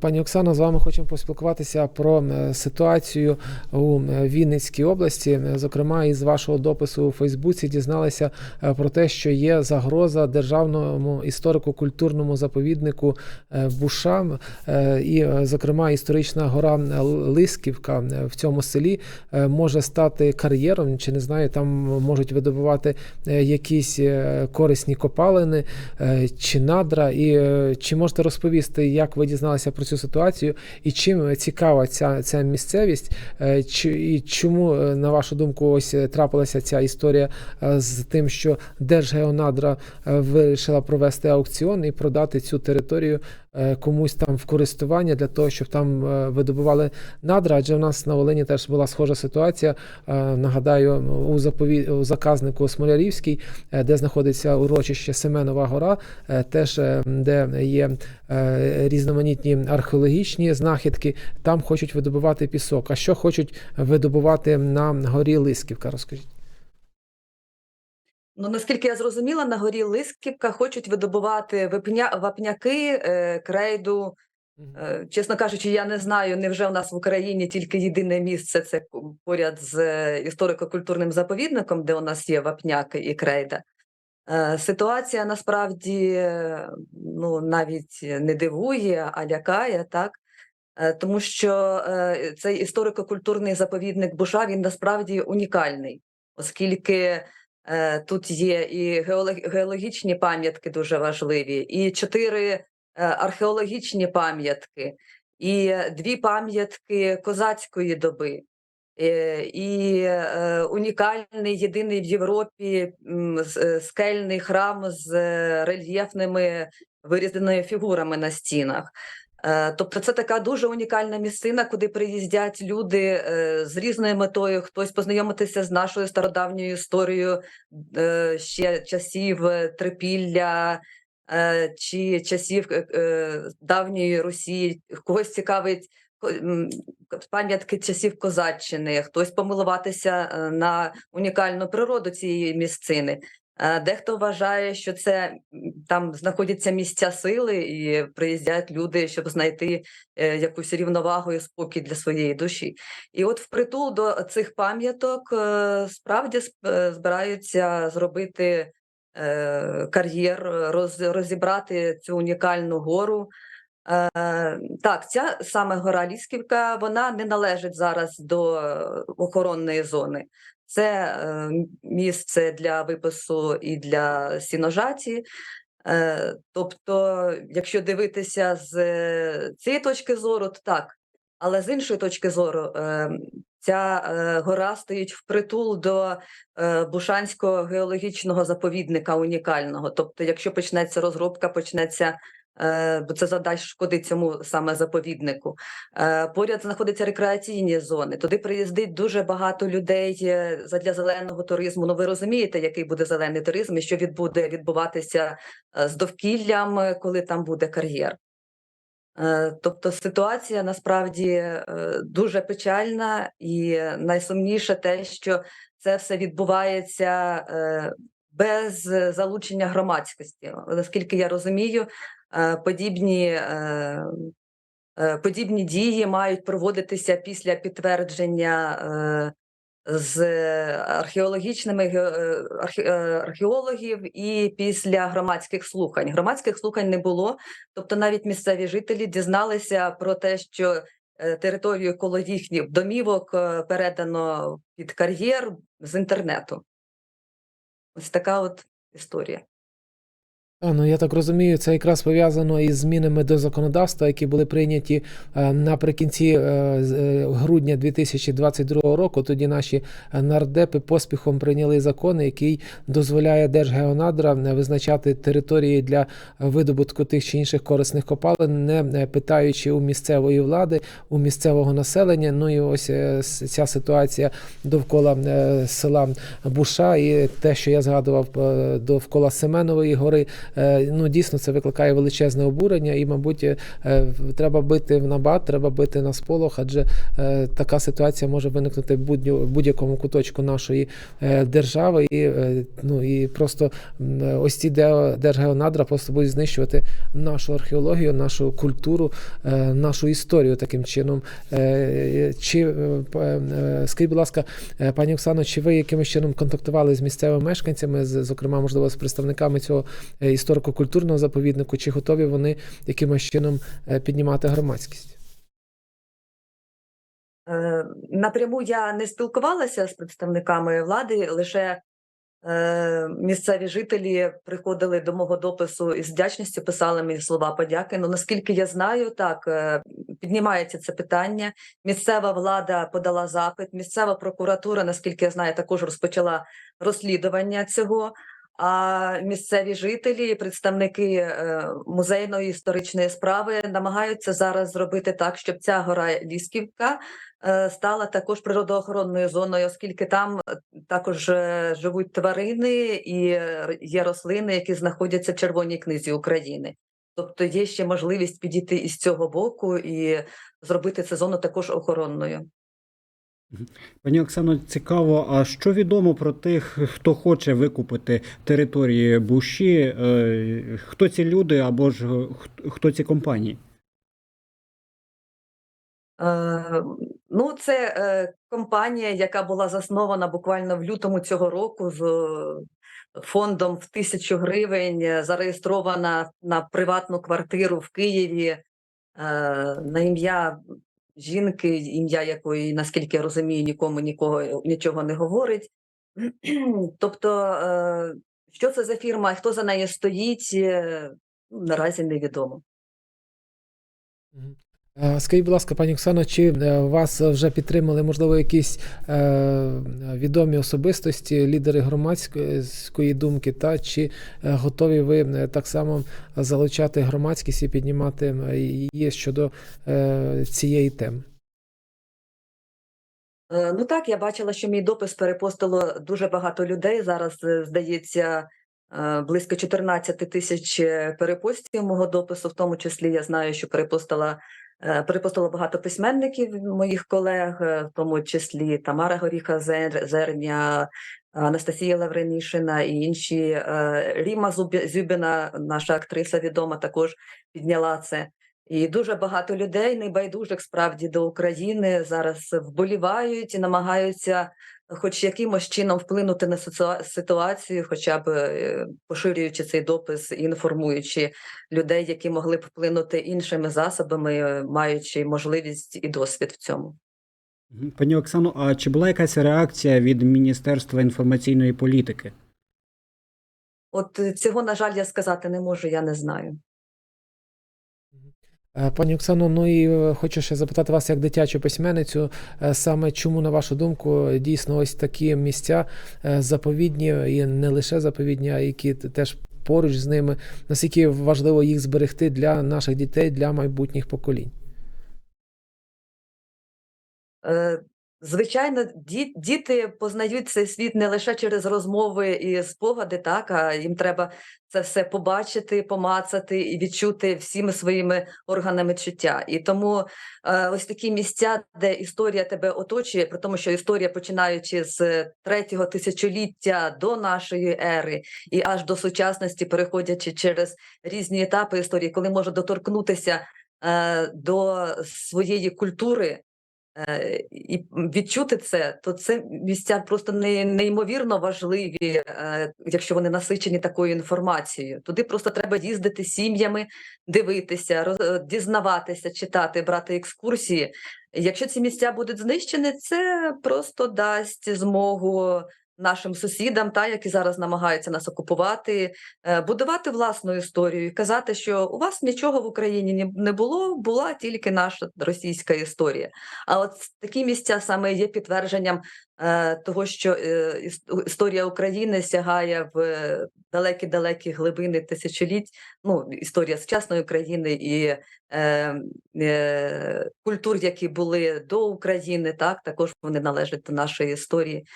Пані Оксано, з вами хочемо поспілкуватися про е, ситуацію у е, Вінницькій області. Е, Зокрема, із вашого допису у Фейсбуці дізналися про те, що є загроза державному історико-культурному заповіднику Буша, Е, і, зокрема, історична гора Лисківка в цьому селі може стати кар'єром, чи не знаю, там можуть видобувати якісь корисні копалини чи надра. І чи можете розповісти, як ви дізналися про цю ситуацію, і чим цікава ця, ця місцевість, е, і чому, е, на вашу думку, ось е, трапилася ця історія е, з тим, що Держгеонадра е, вирішила провести аукціон і продати цю територію е, комусь там в користування для того, щоб там е, видобували надра. Адже в нас на Волині теж була схожа ситуація. Е, Нагадаю, у запові... у заказнику Смолярівський, е, де знаходиться урочище Семенова гора, е, теж е, де є е, різноманітні археологічні знахідки, там хочуть видобувати пісок. А що хочуть видобувати на горі Лисківка? Розкажіть. Ну, наскільки я зрозуміла, на горі Лисківка хочуть видобувати вапня, вапняки, е, крейду. Е, чесно кажучи, я не знаю, невже в нас в Україні тільки єдине місце це поряд з е, історико-культурним заповідником, де у нас є вапняки і крейда. Е, ситуація насправді е, ну, навіть не дивує, а лякає, так? Е, тому що е, цей історико-культурний заповідник Буша він насправді унікальний, оскільки Тут є і геолог- геологічні пам'ятки дуже важливі, і чотири е, археологічні пам'ятки, і дві пам'ятки козацької доби, е, і е, унікальний єдиний в Європі е, скельний храм з е, рельєфними вирізаними фігурами на стінах. Е, Тобто це така дуже унікальна місцина, куди приїздять люди е, з різною метою. Хтось познайомитися з нашою стародавньою історією е, ще часів трипілля чи часів давньої Русі. Когось цікавить пам'ятки часів козаччини, хтось помилуватися на унікальну природу цієї місцини. Е, Дехто вважає, що це там знаходяться місця сили, і приїздять люди, щоб знайти е, якусь рівновагу і спокій для своєї душі. І от впритул до цих пам'яток е, справді сп- збираються зробити кар'єр, роз, розібрати цю унікальну гору. Е, так, ця саме гора Лісківка, вона не належить зараз до охоронної зони. Це е, місце для випису і для сіножаті. Е, тобто, якщо дивитися з цієї точки зору, то так. Але з іншої точки зору, ця гора стоїть впритул до Бушанського геологічного заповідника унікального. Тобто, якщо почнеться розробка, почнеться. Е, Бо це задасть шкоди цьому саме заповіднику. Е, Поряд знаходяться рекреаційні зони. Туди приїздить дуже багато людей е, задля зеленого туризму. Ну ви розумієте, який буде зелений туризм і що буде відбуватися з довкіллям, коли там буде кар'єр. Тобто ситуація насправді дуже печальна, і найсумніше те, що це все відбувається без залучення громадськості. Наскільки я розумію, подібні, е, е, подібні дії мають проводитися після підтвердження. е, З археологічними е, е, археологів і після громадських слухань. Громадських слухань не було, тобто навіть місцеві жителі дізналися про те, що е, територію коло їхніх домівок е, передано під кар'єр з інтернету. Ось така от історія. А, ну я так розумію, це якраз пов'язано із змінами до законодавства, які були прийняті е, наприкінці е, е, грудня 2022 року. Тоді наші е, нардепи поспіхом прийняли закон, який дозволяє Держгеонадра е, визначати території для видобутку тих чи інших корисних копалин, не е, питаючи у місцевої влади, у місцевого населення. Ну і ось е, ця ситуація довкола е, села Буша і те, що я згадував е, довкола Семенової гори. Е, ну дійсно це викликає величезне обурення, і, мабуть, е, треба бити в набат, треба бити на сполох, адже е, така ситуація може виникнути в будь- в будь-якому куточку нашої держави, і ну і просто ось ці де- держгеонадра просто будуть знищувати нашу археологію, нашу культуру, нашу історію таким чином. Чи скажіть, будь ласка, пані Оксано, чи ви якимось чином контактували з місцевими мешканцями, зокрема, можливо, з представниками цього е, історико-культурного заповіднику, чи готові вони якимось чином е, піднімати громадськість? Е, Напряму я не спілкувалася з представниками влади, лише е, місцеві жителі приходили до мого допису і з вдячністю писали мені слова подяки. Ну наскільки я знаю, так піднімається це питання. Місцева влада подала запит, місцева прокуратура, наскільки я знаю, також розпочала розслідування цього. А місцеві жителі, представники е, музейної історичної справи намагаються зараз зробити так, щоб ця гора Лісківка е, стала також природоохоронною зоною, оскільки там е, також живуть тварини і є рослини, які знаходяться в Червоній книзі України. Тобто є ще можливість підійти із цього боку і зробити цю зону також охоронною. Пані Оксано, цікаво, а що відомо про тих, хто хоче викупити території Буші? Е, Хто ці люди або ж хто- ці компанії? Е, Ну, це е, компанія, яка була заснована буквально в лютому цього року з фондом в тисячу гривень, зареєстрована на приватну квартиру в Києві на ім'я жінки, ім'я якої, наскільки я розумію, нікому нікого нічого не говорить. Тобто, е, що це за фірма, хто за нею стоїть, е, ну, наразі невідомо. Е, Скажіть, будь ласка, пані Оксано, чи е, вас вже підтримали, можливо, якісь е, відомі особистості, лідери громадської думки, та чи готові ви так само залучати громадськість і піднімати її щодо цієї теми? Ну так, я бачила, що мій допис перепостило дуже багато людей. Зараз, здається, близько 14 тисяч е, перепостів мого допису. В тому числі я знаю, що перепостила, е, перепостило багато письменників моїх колег, е, в тому числі Тамара Горіха Зер- Зерня, Анастасія Лавренішина і інші. Е, Ріма Зюбіна, наша актриса відома, також підняла це. І дуже багато людей, небайдужих справді до України, зараз вболівають і намагаються, хоч якимось чином вплинути на ситуацію, хоча б е, поширюючи цей допис і інформуючи людей, які могли б вплинути іншими засобами, е, маючи можливість і досвід в цьому. Пані Оксано, а чи була якась реакція від Міністерства інформаційної політики? От е, цього, на жаль, я сказати не можу, я не знаю. Е, Пані Оксано, ну і е, хочу ще запитати вас як дитячу письменницю, е, саме чому, на вашу думку, дійсно ось такі місця заповідні і не лише заповідні, а які теж поруч з ними, наскільки важливо їх зберегти для наших дітей, для майбутніх поколінь? Звичайно, ді- діти познають цей світ не лише через розмови і спогади, так а їм треба це все побачити, помацати і відчути всіми своїми органами чуття. І тому е, ось такі місця, де історія тебе оточує, при тому, що історія починаючи з третього тисячоліття до нашої ери і аж до сучасності, переходячи через різні етапи історії, коли може доторкнутися е, до своєї культури. Е, і відчути це, то це місця просто не, неймовірно важливі, е, якщо вони насичені такою інформацією. Туди просто треба їздити сім'ями, дивитися, е, дізнаватися, читати, брати екскурсії. Якщо ці місця будуть знищені, це просто дасть змогу нашим сусідам, та які зараз намагаються нас окупувати, е, будувати власну історію і казати, що у вас нічого в Україні не було, була тільки наша російська історія. А от такі місця саме є підтвердженням е, того, що е, історія України сягає в далекі-далекі глибини тисячоліть. Ну, історія сучасної України і е, е, культур, які були до України, так також вони належать до нашої історії.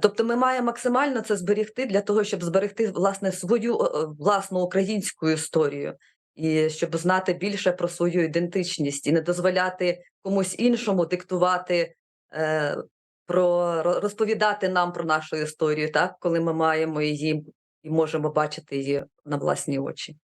Тобто, ми маємо максимально це зберегти для того, щоб зберегти власне свою е, е, власну українську історію, і щоб знати більше про свою ідентичність і не дозволяти комусь іншому диктувати е, про розповідати нам про нашу історію, так коли ми маємо її і можемо бачити її на власні очі.